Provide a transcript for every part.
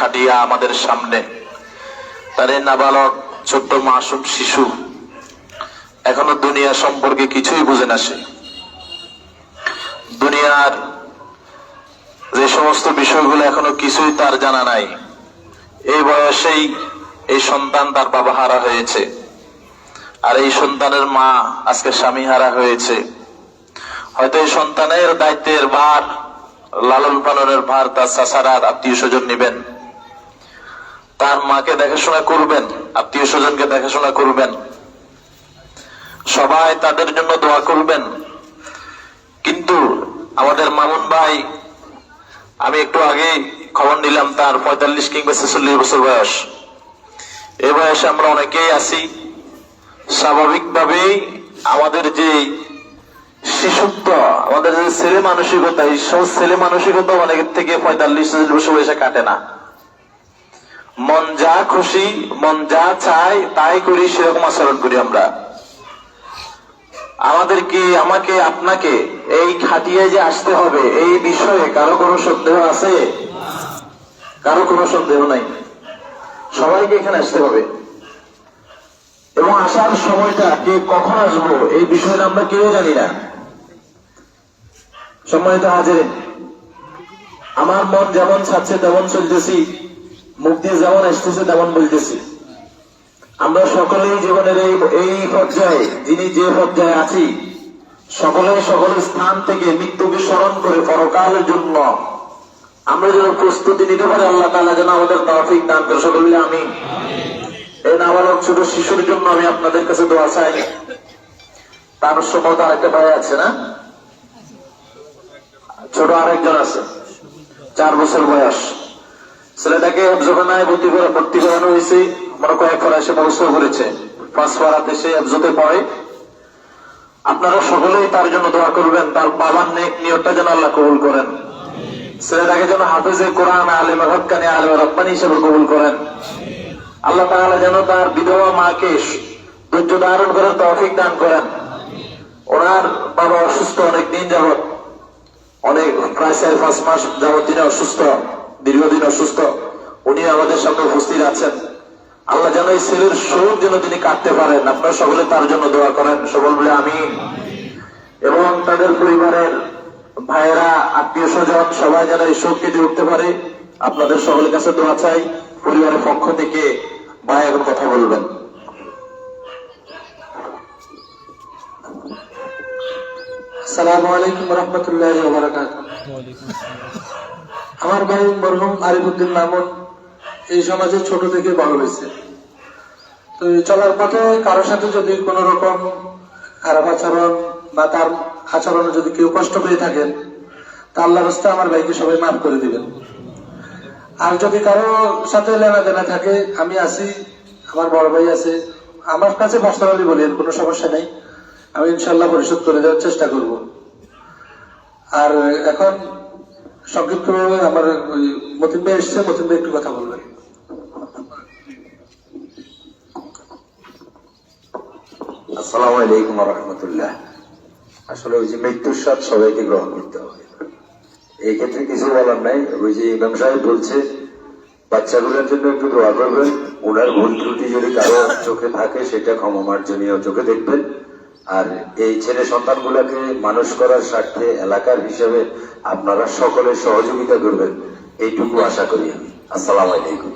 খাটিয়া আমাদের সামনে। তার নাবালক, ছোট্ট মাসুম শিশু, এখনও দুনিয়া সম্পর্কে কিছুই বুঝে না সে। দুনিয়ার যে সমস্ত বিষয়গুলো এখনও কিছুই তার জানা নাই। এই বয়সেই এই সন্তান তার বাবা হারা হয়েছে। আর এই সন্তানের মা আজকে স্বামী হারা হয়েছে। হয়তো এই সন্তানের দায়িত্বের ভার লালন পালনের ভার তার চাষারা আত্মীয় স্বজন নিবেন। তার মাকে দেখাশোনা করবেন, আত্মীয় স্বজনকে দেখাশোনা করবেন। সবাই তাদের জন্য দোয়া করবেন। কিন্তু আমাদের মামুন ভাই, আমি একটু আগে খবর নিলাম, তার পঁয়তাল্লিশ কিংবা ছেচল্লিশ বছর বয়স। এই বয়সে আমরা অনেকেই আছি। স্বাভাবিকভাবেই আমাদের যে শিশুত্ব, আমাদের যে ছেলে মানসিকতা, এই সব ছেলে মানসিকতা অনেকের থেকে পঁয়তাল্লিশ বছর বয়সে কাটে না। মন যা খুশি, মন যা চায়, তাই করি, সেরকম আচরণ করি আমরা। আমাদেরকে, আমাকে, আপনাকে এই খাটিয়ে যে আসতে হবে, এই বিষয়ে কারও কোনো সন্দেহ আছে? কারও কোনো সন্দেহ নাই। সবাইকে এখানে আসতে হবে। এবং আসার সময়টা কে কখন আসব, এই বিষয়টা আমরা কেউ জানি না। সম্মানিত হাজির আমার মন যেমন ছাড়ছে তেমন চলতেছি। দিয়ে যেমন আসতেছে, তেমন বলতেছি। আমরা সকলেই জীবনের এই এই পর্যায়ে, যিনি যে পর্যায়ে আছি সকলে সকল স্থান থেকে মৃত্যুকে স্মরণ করে পরকালের জন্য আমরা যেন প্রস্তুতি নিতে পারি, আল্লাহ তালা যেন আমাদের তৌফিক দান করে। সকল আমি এই নাবালক ছোট শিশুর জন্য আমি আপনাদের কাছে দোয়া চাই। তার সময় তো আরেকটা ভাই আছে না? ছোট আরেকজন আছে, চার বছর বয়স। ছেলেটাকে হেফজোখানায় ভর্তি করে ভর্তি করানো হয়েছে। মনে কয়েক ফরা এসে বছর করেছে। পাঁচ পাড়াতে সে হেফজোতে পড়ে। আপনারা সকলেই তার জন্য দোয়া করবেন। তার বাবার নেক নিয়তটা যেন আল্লাহ কবুল করেন। ছেলেটাকে যেন হাফেজে কোরআন আলেম হকানি আলেম রব্বানি হিসেবে কবুল করেন। আল্লাহ তাআলা যেন তার বিধবা মাকে ধৈর্য ধারণ করার তৌফিক দান করেন। ওনার বাবা অসুস্থ অনেক দিন যাবত অনেক প্রায় চার পাঁচ মাস যাবত তিনি অসুস্থ। দীর্ঘদিন অসুস্থ, উনি আমাদের সামনে উপস্থিত আছেন। আল্লাহ যেন এই ছেলের শোক যেন তিনি কাটতে পারেন। আপনারা সকলে তার জন্য দোয়া করেন। সকল বলে আমি এবং তাদের পরিবারের ভাইয়েরা, আত্মীয় স্বজন, সবাই যেন এই শোক কেটে উঠতে পারে। আপনাদের সকলের কাছে দোয়া চাই। পরিবারের পক্ষ থেকে ভাই এখন কথা বলবেন। সালামু আলাইকুম রহমতুল্লাহ আমার ভাই মরহুম আরিফুদ্দিন মামুন এই সমাজে ছোট থেকে বড় হয়েছে। তো চলার পথে কারোর সাথে যদি কোন রকম খারাপ আচরণ বা তার আচরণে যদি কেউ কষ্ট পেয়ে থাকেন, তা আল্লাহ আমার ভাইকে সবাই মাফ করে দিবেন। আর যদি কারও সাথে লেনা দেনা থাকে, আমি আছি, আমার বড় ভাই আছে, আমার কাছে পার্সোনালি বলেন কোনো সমস্যা নেই, আমি ইনশাল্লাহ পরিশোধ করে দেওয়ার চেষ্টা করব। আর এখন সংক্ষিপ্তভাবে আমার ওই মতিন ভাই এসছে মতিন ভাই একটু কথা বলবেন আসসালামু আলাইকুম রহমতুল্লাহ। আসলে ওই যে মৃত্যুর স্বাদ সবাইকে গ্রহণ করতে হবে। এই ক্ষেত্রে কিছু বলার নাই। ওই যে ইমাম সাহেব বলছে, বাচ্চাগুলোর জন্য একটু দোয়া করবেন। ওনার ভুল ত্রুটি যদি কারও চোখে থাকে, সেটা ক্ষমা মার্জনীয় চোখে দেখবেন। আর এই ছেলে সন্তানগুলোকে মানুষ করার স্বার্থে এলাকার হিসেবে আপনারা সকলে সহযোগিতা করবেন। এইটুকু আশা করি আমি। আসসালামু আলাইকুম।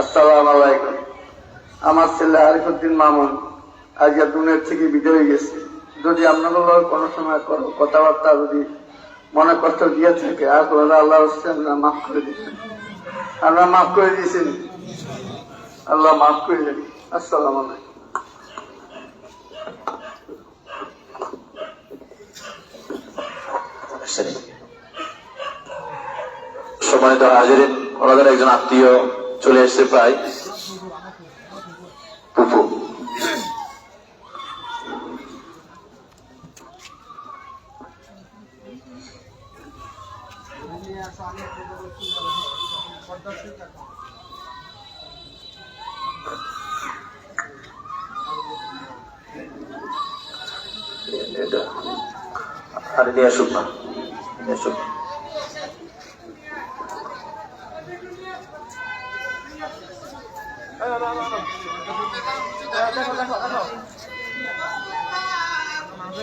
আসসালাম আলাইকুম। আমার ছেলে আরিফুদ্দিন মামুন আজকে দুনিয়ার থেকে বিদায় হয়ে গেছে। যদি আপনাদের কোনো সময় কোনো কথাবার্তা যদি মনে কষ্ট দিয়ে থাকে, আর আপনারা আল্লাহ হচ্ছে আপনারা মাফ করে দিচ্ছেন আপনারা মাফ করে দিয়েছেন। আল্লাহ মাফ করে দেন। আসসালাম আলাইকুম। সম্মানিত হাজির একজন আত্মীয় চলে এসছে প্রায়। আরে নিয়ে আসুক না আসুক। আমরা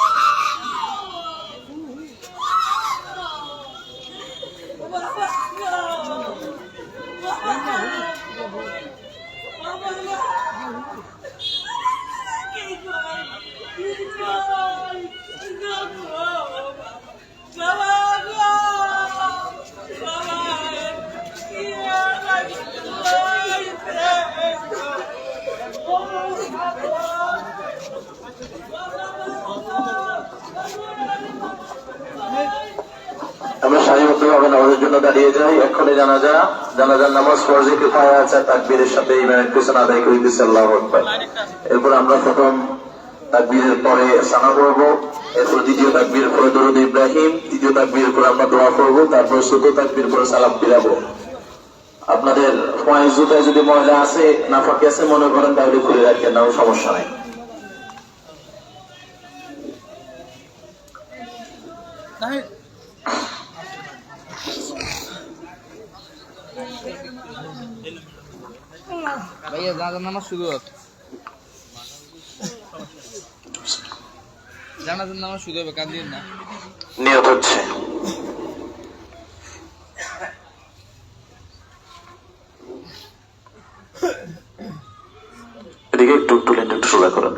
সারিবদ্ধভাবে নামাজের জন্য দাঁড়িয়ে যাই। এক্ষণে জানাজা, জানাজার নামাজ ফরজে কিফায়া আছে, তাকবীরের সাথে ইমানের পিছনে আদায় করিতেছে আল্লাহ আকবার। এরপর আমরা প্রথম তাকবীরের পরে সানা করব এরপর দ্বিতীয় তাকবীর পরে দরুদ ইব্রাহিম, তৃতীয় তাকবীর পরে আমরা দোয়া করব, তারপর চতুর্থ তাকবীর পরে সালাম ফিরাবো। আপনাদের পয়েন্ট জুতায় যদি ময়লা আছে না ফাঁকি আছে, মনে করেন তাহলে খুলে রাখেন না সমস্যা নাই। ভাইয়া জানাজার নামাজ শুরু হোক। জানাজার নামাজ শুরু হবে কান্দিন না। নিয়ত হচ্ছে। এদিকে একটু একটু লেন একটু সোজা করেন।